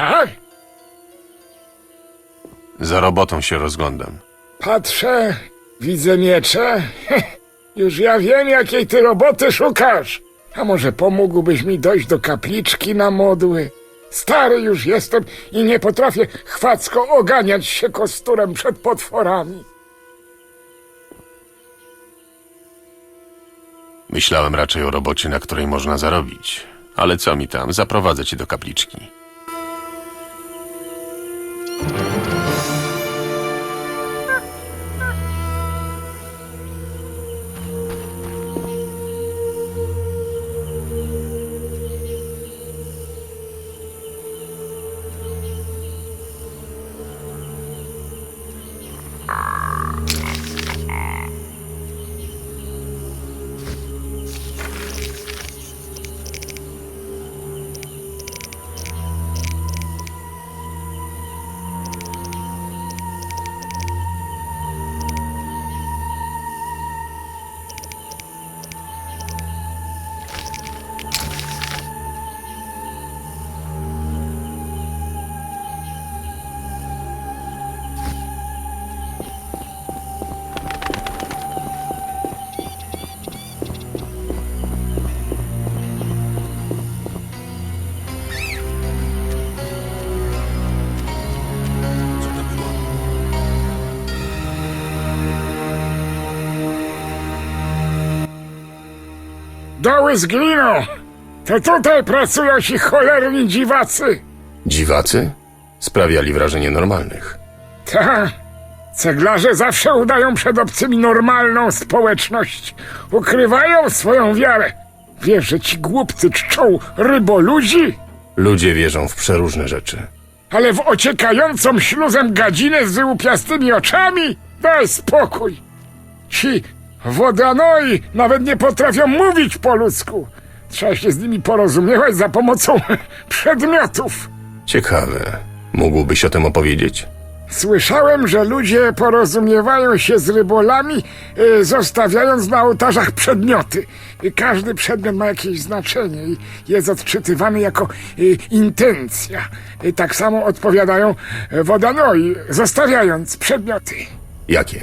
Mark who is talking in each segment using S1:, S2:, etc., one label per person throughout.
S1: Tak?
S2: Za robotą się rozglądam.
S1: Patrzę, widzę miecze. Już ja wiem, jakiej ty roboty szukasz. A może pomógłbyś mi dojść do kapliczki na modły? Stary już jestem i nie potrafię chwacko oganiać się kosturem przed potworami.
S2: Myślałem raczej o robocie, na której można zarobić. Ale co mi tam, zaprowadzę cię do kapliczki. Bye.
S1: Doły z gliną! To tutaj pracują ci cholerni dziwacy!
S2: Dziwacy? Sprawiali wrażenie normalnych.
S1: Ta, ceglarze zawsze udają przed obcymi normalną społeczność. Ukrywają swoją wiarę. Wiesz, że ci głupcy czczą ryboludzi?
S2: Ludzie wierzą w przeróżne rzeczy.
S1: Ale w ociekającą śluzem gadzinę z wyłupiastymi oczami? Daj spokój! Ci wodanoi nawet nie potrafią mówić po ludzku. Trzeba się z nimi porozumiewać za pomocą przedmiotów.
S2: Ciekawe. Mógłbyś o tym opowiedzieć?
S1: Słyszałem, że ludzie porozumiewają się z rybolami, y, zostawiając na ołtarzach przedmioty. Y, Każdy przedmiot ma jakieś znaczenie i jest odczytywany jako y, intencja. Y, Tak samo odpowiadają wodanoi, zostawiając przedmioty.
S2: Jakie?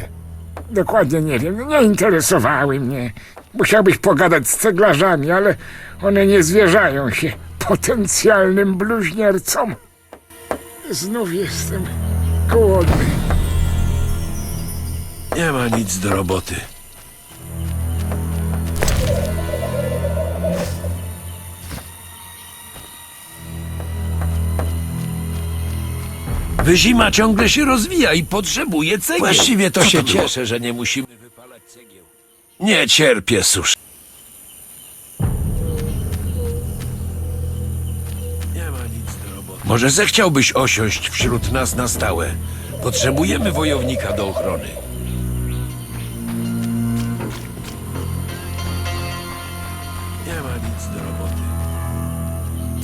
S1: Dokładnie nie wiem, nie interesowały mnie. Musiałbyś pogadać z ceglarzami, ale one nie zwierzają się potencjalnym bluźniercom. Znów jestem głodny.
S3: Nie ma nic do roboty. Wyzima ciągle się rozwija i potrzebuje cegieł. Właściwie to
S4: Co
S3: się
S4: było?
S3: cieszę, że nie musimy wypalać cegieł. Nie cierpię susz. Nie ma nic do roboty. Może zechciałbyś osiąść wśród nas na stałe. Potrzebujemy wojownika do ochrony. Nie ma nic do roboty.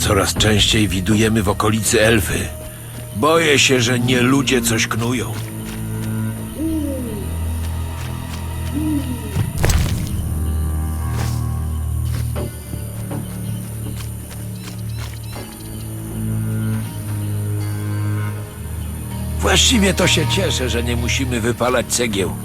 S3: Coraz częściej widujemy w okolicy elfy. Boję się, że nie ludzie coś knują. Właściwie to się cieszę, że nie musimy wypalać cegieł.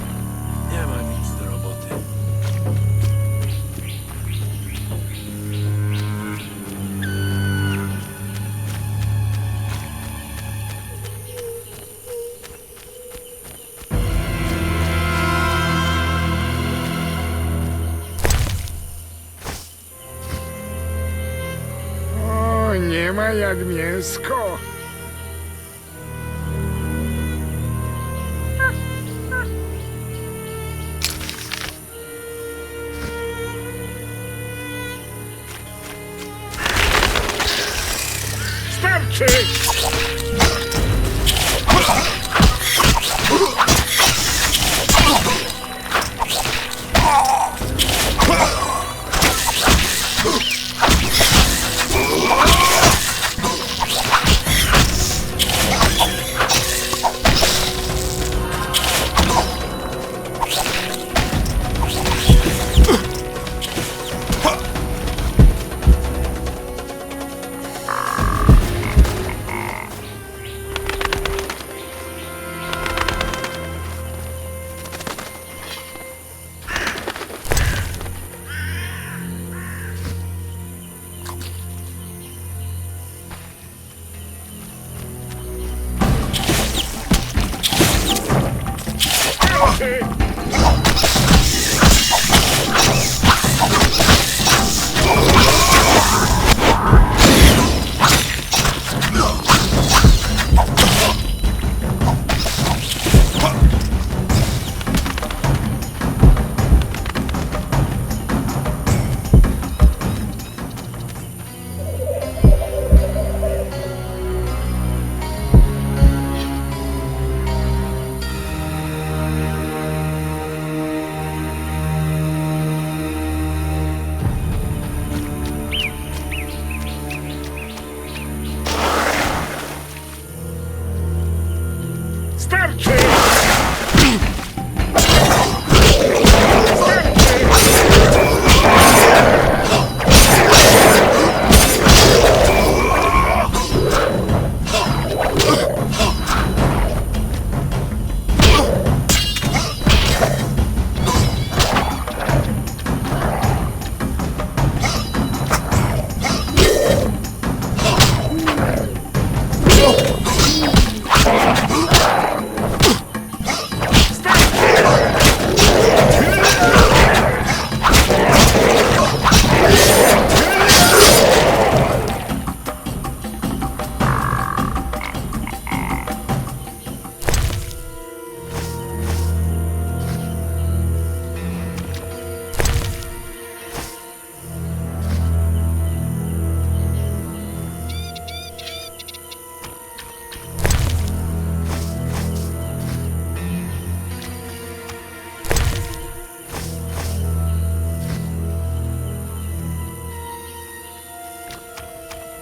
S1: 오케이.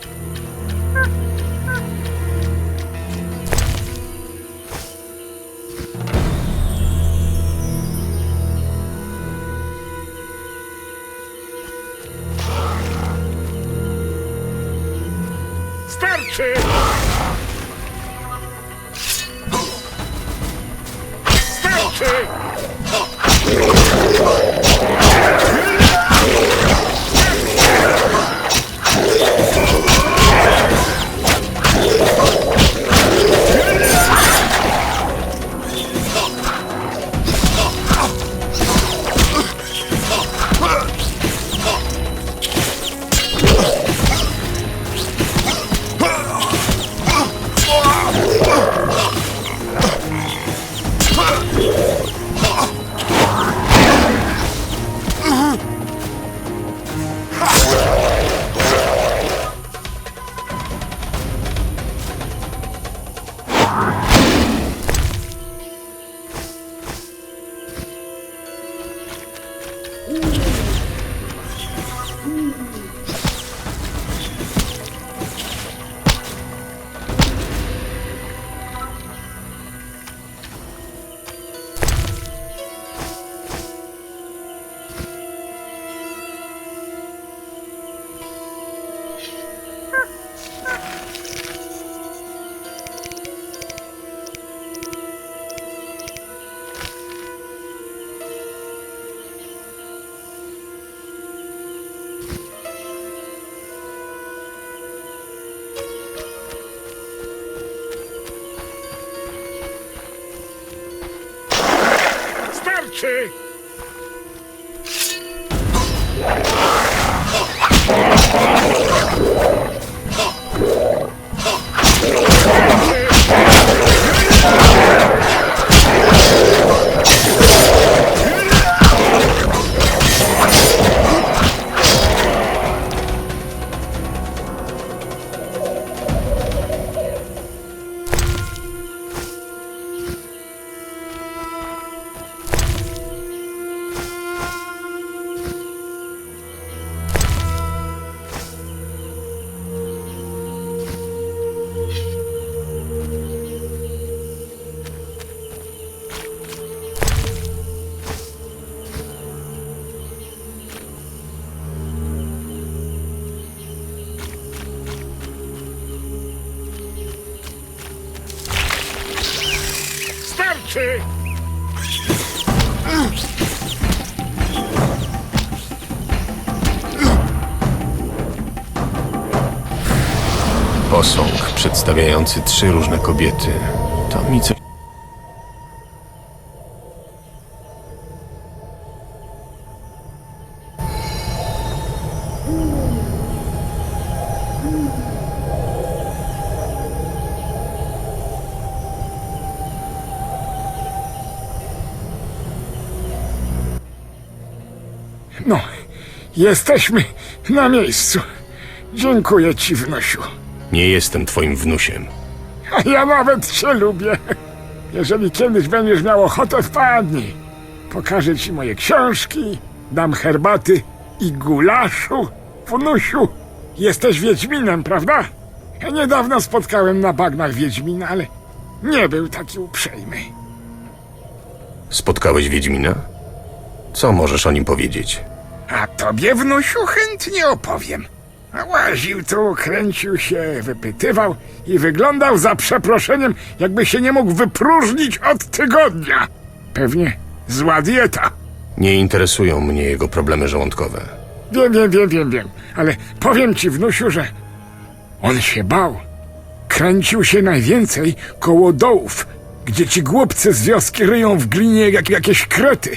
S1: Thank you. আছে
S2: Posąg przedstawiający trzy różne kobiety. To mi coś...
S1: No, jesteśmy na miejscu. Dziękuję ci, wnosiu.
S2: Nie jestem twoim wnusiem.
S1: A ja nawet cię lubię. Jeżeli kiedyś będziesz miał ochotę, wpadnij. Pokażę ci moje książki, dam herbaty i gulaszu. Wnusiu, jesteś Wiedźminem, prawda? Ja niedawno spotkałem na bagnach Wiedźmina, ale nie był taki uprzejmy.
S2: Spotkałeś Wiedźmina? Co możesz o nim powiedzieć?
S1: A tobie, wnusiu, chętnie opowiem. Łaził tu, kręcił się, wypytywał i wyglądał za przeproszeniem, jakby się nie mógł wypróżnić od tygodnia. Pewnie zła dieta.
S2: Nie interesują mnie jego problemy żołądkowe.
S1: Wiem, wiem, wiem, wiem, wiem, ale powiem ci, wnusiu, że on się bał. Kręcił się najwięcej koło dołów, gdzie ci głupcy z wioski ryją w glinie jak jakieś krety.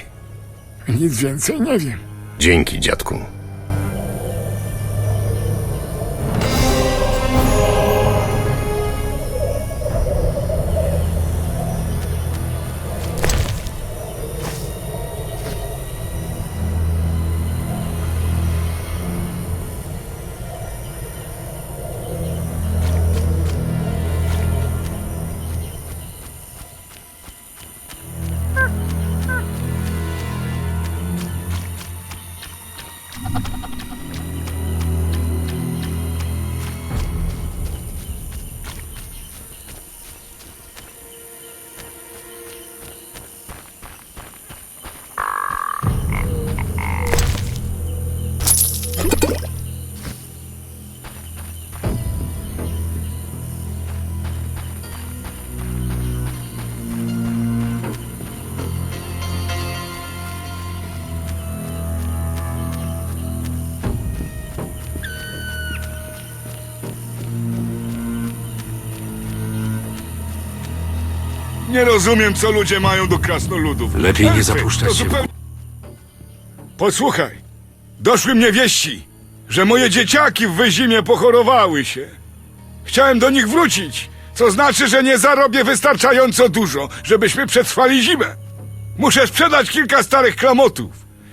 S1: Nic więcej nie wiem.
S2: Dzięki, dziadku.
S4: Nie rozumiem, co ludzie mają do krasnoludów.
S5: Lepiej nie
S4: Elfy,
S5: zapuszczać
S4: to
S5: się w
S4: zupełnie... Posłuchaj, doszły mnie wieści, że moje dzieciaki w wyzimie pochorowały się. Chciałem do nich wrócić, co znaczy, że nie zarobię wystarczająco dużo, żebyśmy przetrwali zimę. Muszę sprzedać kilka starych klamotów.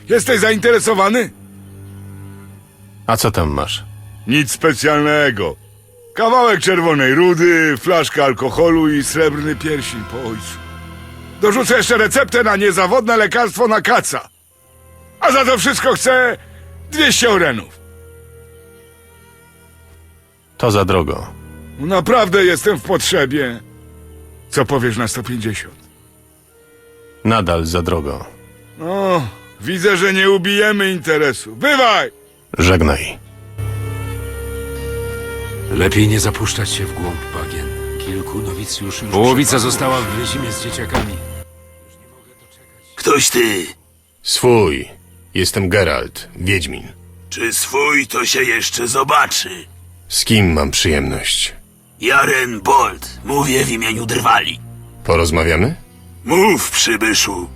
S4: Jesteś zainteresowany?
S2: A co tam masz?
S4: Nic specjalnego. Kawałek czerwonej rudy, flaszka alkoholu i srebrny pierścień po ojcu. Dorzucę jeszcze receptę na niezawodne lekarstwo na kaca. A za to wszystko chcę 200 orenów.
S2: To za drogo.
S4: Naprawdę jestem w potrzebie. Co powiesz na 150?
S2: Nadal za drogo.
S4: No, widzę, że nie ubijemy interesu. Bywaj!
S2: Żegnaj.
S5: Lepiej nie zapuszczać się w głąb bagien. Kilku nowicjuszy już Połowica została w wyzimie z dzieciakami.
S6: Ktoś ty.
S2: Swój. Jestem Geralt, Wiedźmin.
S6: Czy swój to się jeszcze zobaczy?
S2: Z kim mam przyjemność?
S6: Jaren Bolt, mówię w imieniu Drwali.
S2: Porozmawiamy?
S6: Mów, przybyszu.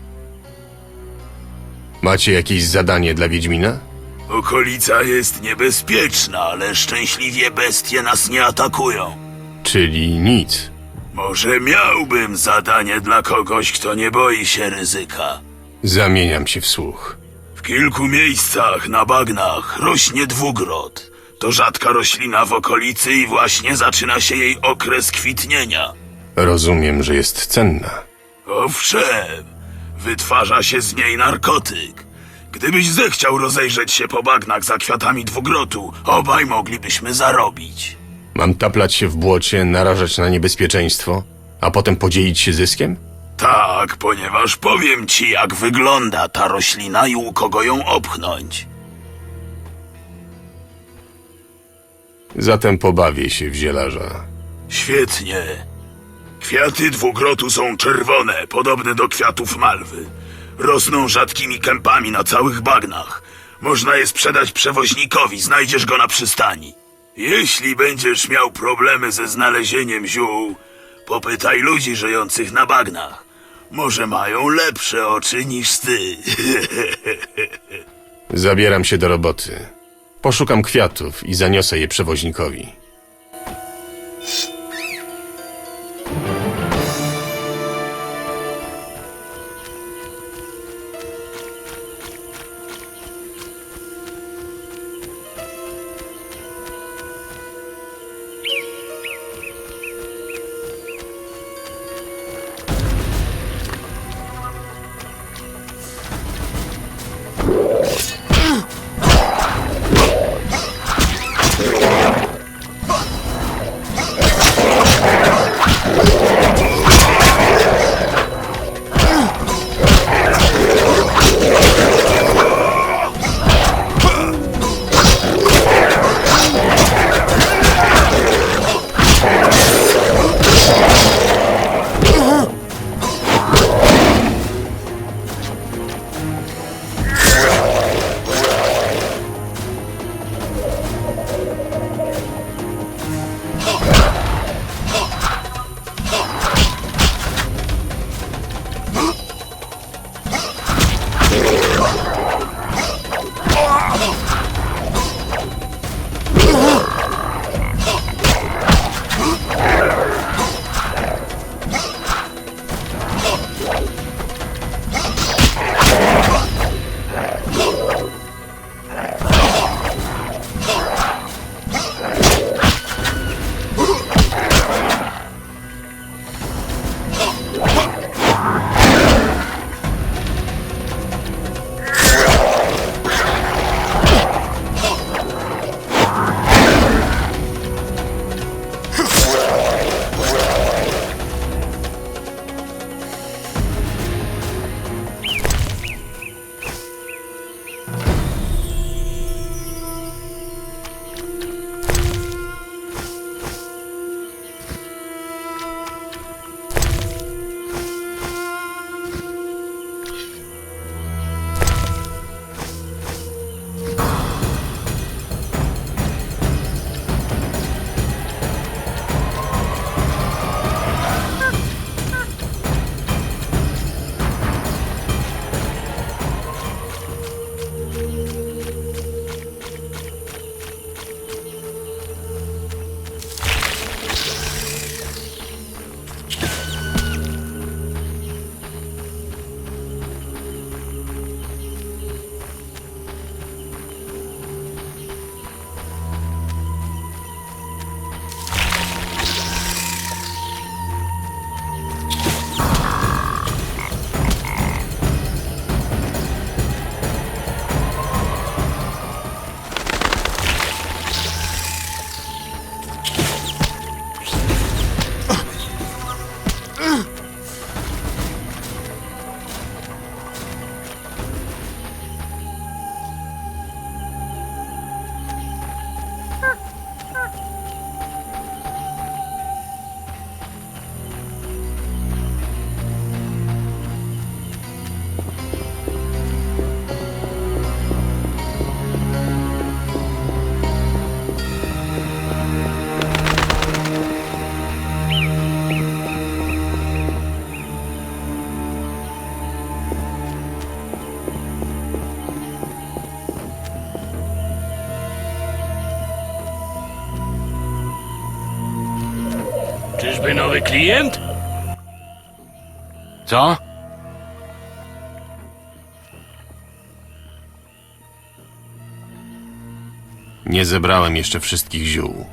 S2: Macie jakieś zadanie dla Wiedźmina?
S6: Okolica jest niebezpieczna, ale szczęśliwie bestie nas nie atakują.
S2: Czyli nic.
S6: Może miałbym zadanie dla kogoś, kto nie boi się ryzyka.
S2: Zamieniam się w słuch.
S6: W kilku miejscach na bagnach rośnie dwugrot. To rzadka roślina w okolicy i właśnie zaczyna się jej okres kwitnienia.
S2: Rozumiem, że jest cenna.
S6: Owszem, wytwarza się z niej narkotyk. Gdybyś zechciał rozejrzeć się po bagnach za kwiatami dwugrotu, obaj moglibyśmy zarobić.
S2: Mam taplać się w błocie, narażać na niebezpieczeństwo, a potem podzielić się zyskiem?
S6: Tak, ponieważ powiem ci, jak wygląda ta roślina i u kogo ją opchnąć.
S2: Zatem pobawię się w zielarza.
S6: Świetnie. Kwiaty dwugrotu są czerwone, podobne do kwiatów malwy. Rosną rzadkimi kępami na całych bagnach. Można je sprzedać przewoźnikowi, znajdziesz go na przystani. Jeśli będziesz miał problemy ze znalezieniem ziół, popytaj ludzi żyjących na bagnach. Może mają lepsze oczy niż ty.
S2: Zabieram się do roboty. Poszukam kwiatów i zaniosę je przewoźnikowi.
S5: Nowy klient? Co?
S2: Nie zebrałem jeszcze wszystkich ziół.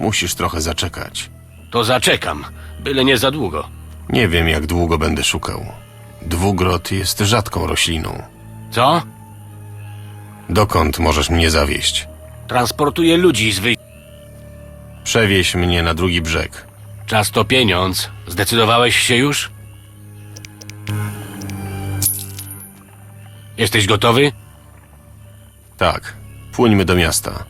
S2: Musisz trochę zaczekać.
S5: To zaczekam, byle nie za długo.
S2: Nie wiem, jak długo będę szukał. Dwugrot jest rzadką rośliną.
S5: Co?
S2: Dokąd możesz mnie zawieść?
S5: Transportuję ludzi z wyj...
S2: Przewieź mnie na drugi brzeg.
S5: Czas to pieniądz. Zdecydowałeś się już? Jesteś gotowy?
S2: Tak, płyńmy do miasta.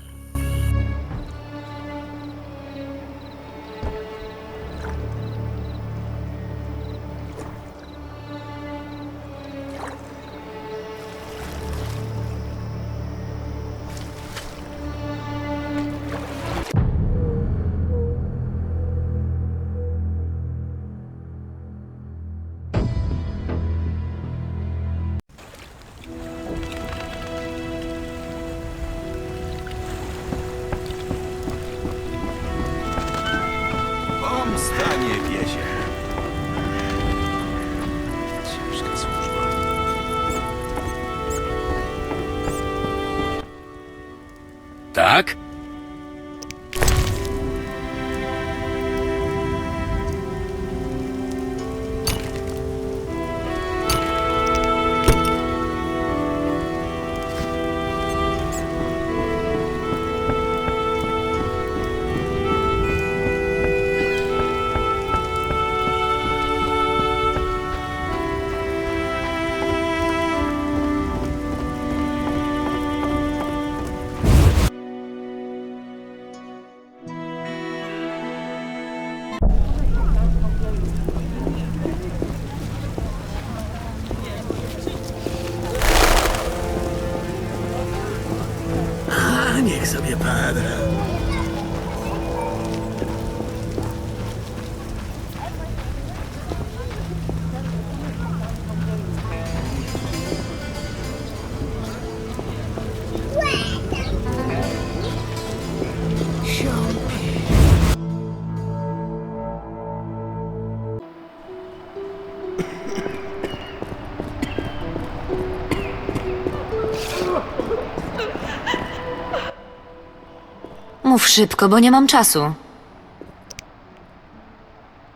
S7: Mów szybko, bo nie mam czasu.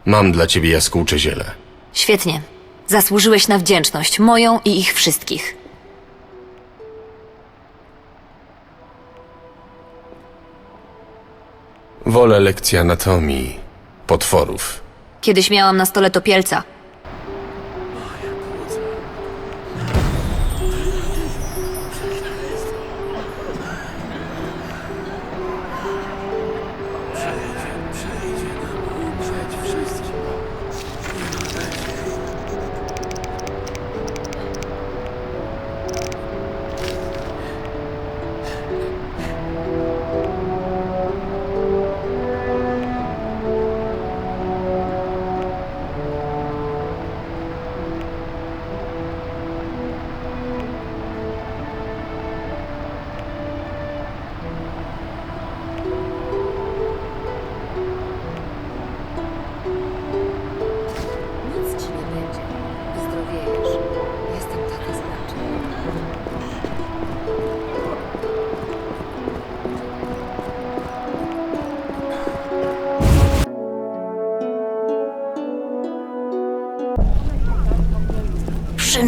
S2: Mam dla ciebie jaskółcze ziele.
S7: Świetnie. Zasłużyłeś na wdzięczność, moją i ich wszystkich.
S2: Wolę lekcję anatomii potworów.
S7: Kiedyś miałam na stole topielca.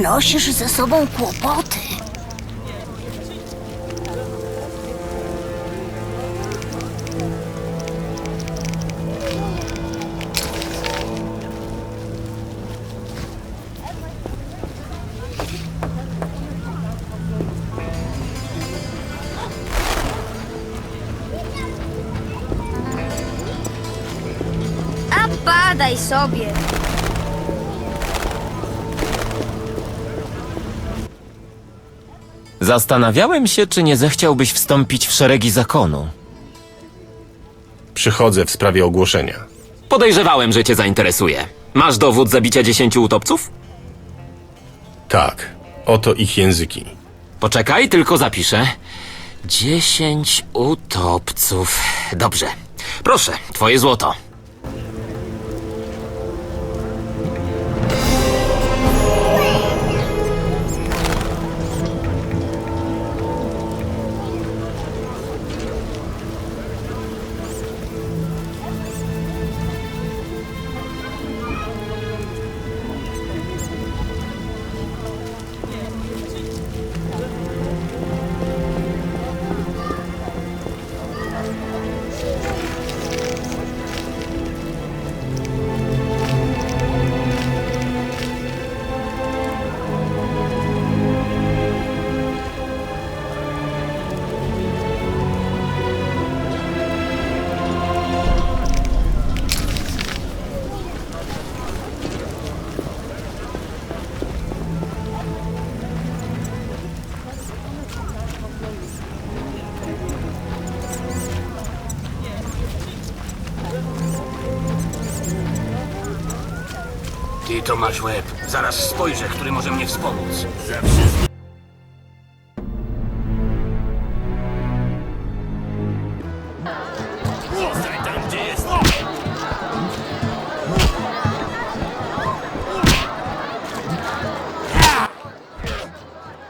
S8: Przynosisz ze sobą kłopoty. A badaj sobie.
S9: Zastanawiałem się, czy nie zechciałbyś wstąpić w szeregi zakonu.
S2: Przychodzę w sprawie ogłoszenia.
S9: Podejrzewałem, że cię zainteresuje. Masz dowód zabicia dziesięciu utopców?
S2: Tak, oto ich języki.
S9: Poczekaj, tylko zapiszę. Dziesięć utopców. Dobrze. Proszę, twoje złoto.
S10: To masz łeb? Zaraz spojrzę, który może mnie wspomóc. Zostań tam, gdzie jesteś!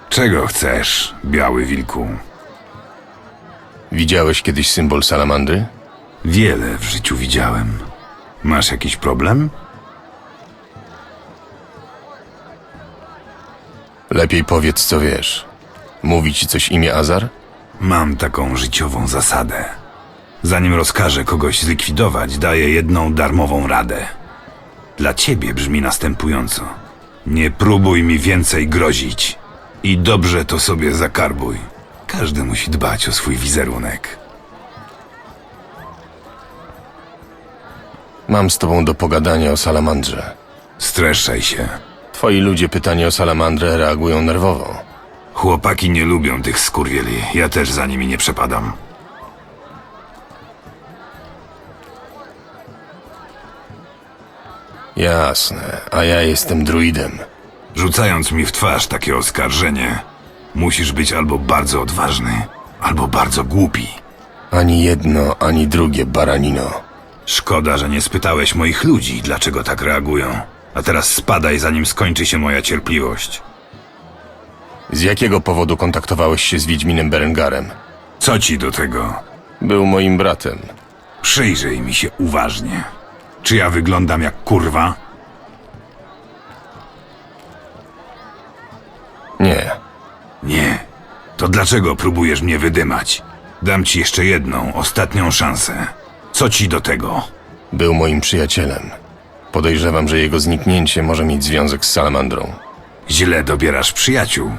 S11: Czego chcesz, biały wilku?
S2: Widziałeś kiedyś symbol salamandry?
S11: Wiele w życiu widziałem. Masz jakiś problem?
S2: Lepiej powiedz, co wiesz. Mówi ci coś imię Azar?
S11: Mam taką życiową zasadę. Zanim rozkażę kogoś zlikwidować, daję jedną darmową radę. Dla ciebie brzmi następująco. Nie próbuj mi więcej grozić. I dobrze to sobie zakarbuj. Każdy musi dbać o swój wizerunek.
S2: Mam z tobą do pogadania o salamandrze.
S11: Streszczaj się.
S2: Twoi ludzie pytanie o salamandrę reagują nerwowo.
S11: Chłopaki nie lubią tych skurwieli. Ja też za nimi nie przepadam.
S2: Jasne, a ja jestem druidem.
S11: Rzucając mi w twarz takie oskarżenie, musisz być albo bardzo odważny, albo bardzo głupi.
S2: Ani jedno, ani drugie, baranino.
S11: Szkoda, że nie spytałeś moich ludzi, dlaczego tak reagują. A teraz spadaj, zanim skończy się moja cierpliwość.
S2: Z jakiego powodu kontaktowałeś się z Wiedźminem Berengarem?
S11: Co ci do tego?
S2: Był moim bratem.
S11: Przyjrzyj mi się uważnie. Czy ja wyglądam jak kurwa?
S2: Nie.
S11: Nie. To dlaczego próbujesz mnie wydymać? Dam ci jeszcze jedną, ostatnią szansę. Co ci do tego?
S2: Był moim przyjacielem. Podejrzewam, że jego zniknięcie może mieć związek z salamandrą.
S11: Źle dobierasz przyjaciół.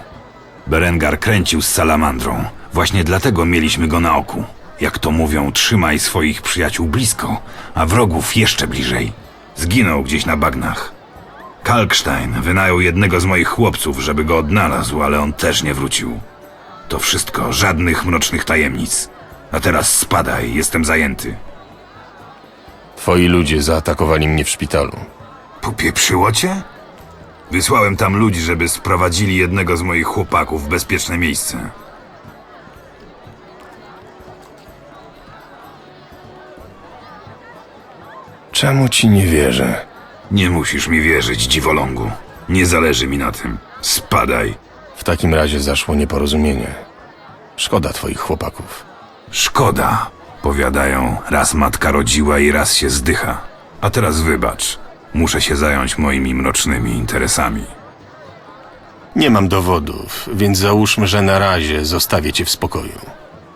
S11: Berengar kręcił z salamandrą. Właśnie dlatego mieliśmy go na oku. Jak to mówią, trzymaj swoich przyjaciół blisko, a wrogów jeszcze bliżej. Zginął gdzieś na bagnach. Kalkstein wynajął jednego z moich chłopców, żeby go odnalazł, ale on też nie wrócił. To wszystko, żadnych mrocznych tajemnic. A teraz spadaj, jestem zajęty.
S2: Twoi ludzie zaatakowali mnie w szpitalu.
S11: Popieprzyło cię? Wysłałem tam ludzi, żeby sprowadzili jednego z moich chłopaków w bezpieczne miejsce.
S2: Czemu ci nie wierzę?
S11: Nie musisz mi wierzyć, dziwolągu. Nie zależy mi na tym. Spadaj.
S2: W takim razie zaszło nieporozumienie. Szkoda twoich chłopaków.
S11: Szkoda. Powiadają, raz matka rodziła i raz się zdycha. A teraz wybacz. Muszę się zająć moimi mrocznymi interesami.
S2: Nie mam dowodów, więc załóżmy, że na razie zostawię cię w spokoju.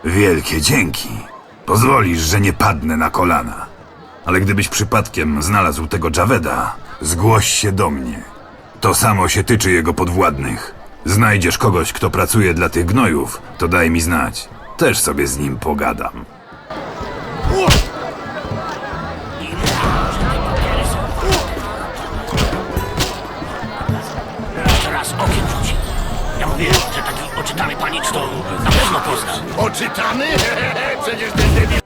S11: Wielkie dzięki. Pozwolisz, że nie padnę na kolana. Ale gdybyś przypadkiem znalazł tego Javeda, zgłoś się do mnie. To samo się tyczy jego podwładnych. Znajdziesz kogoś, kto pracuje dla tych gnojów, to daj mi znać. Też sobie z nim pogadam.
S10: Teraz okiem rzuci. Ja mówię, że taki oczytany panicz to na pewno pozna.
S6: Oczytany? Przecież ten debil